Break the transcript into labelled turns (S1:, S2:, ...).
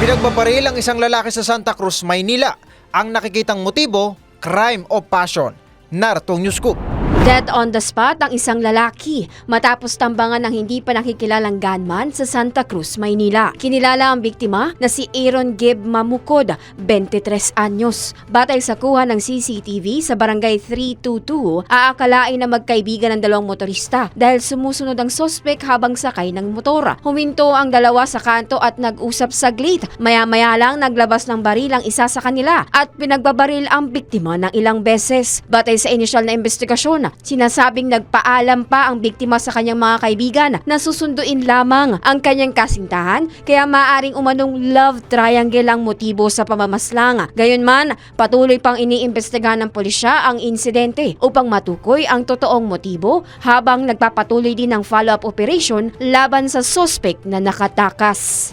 S1: Pinagbabaril ang isang lalaki sa Santa Cruz, Maynila. Ang nakikitang motibo, crime o passion. Narito ang news scoop.
S2: Dead on the spot ang isang lalaki matapos tambangan ng hindi pa nakikilalang gunman sa Santa Cruz, Maynila. Kinilala ang biktima na si Aaron Gibb Mamukod, 23 anyos. Batay sa kuha ng CCTV sa barangay 322, aakalain na magkaibigan ng dalawang motorista dahil sumusunod ang sospek habang sakay ng motor. Huminto ang dalawa sa kanto at nag-usap saglit. Maya-maya lang naglabas ng baril ang isa sa kanila at pinagbabaril ang biktima ng ilang beses. Batay sa inisyal na investigasyon, sinasabing nagpaalam pa ang biktima sa kanyang mga kaibigan na susunduin lamang ang kanyang kasintahan kaya maaring umanong love triangle ang motibo sa pamamaslang. Gayunman, patuloy pang iniimbestigahan ng pulisya ang insidente upang matukoy ang totoong motibo habang nagpapatuloy din ng follow-up operation laban sa suspect na nakatakas.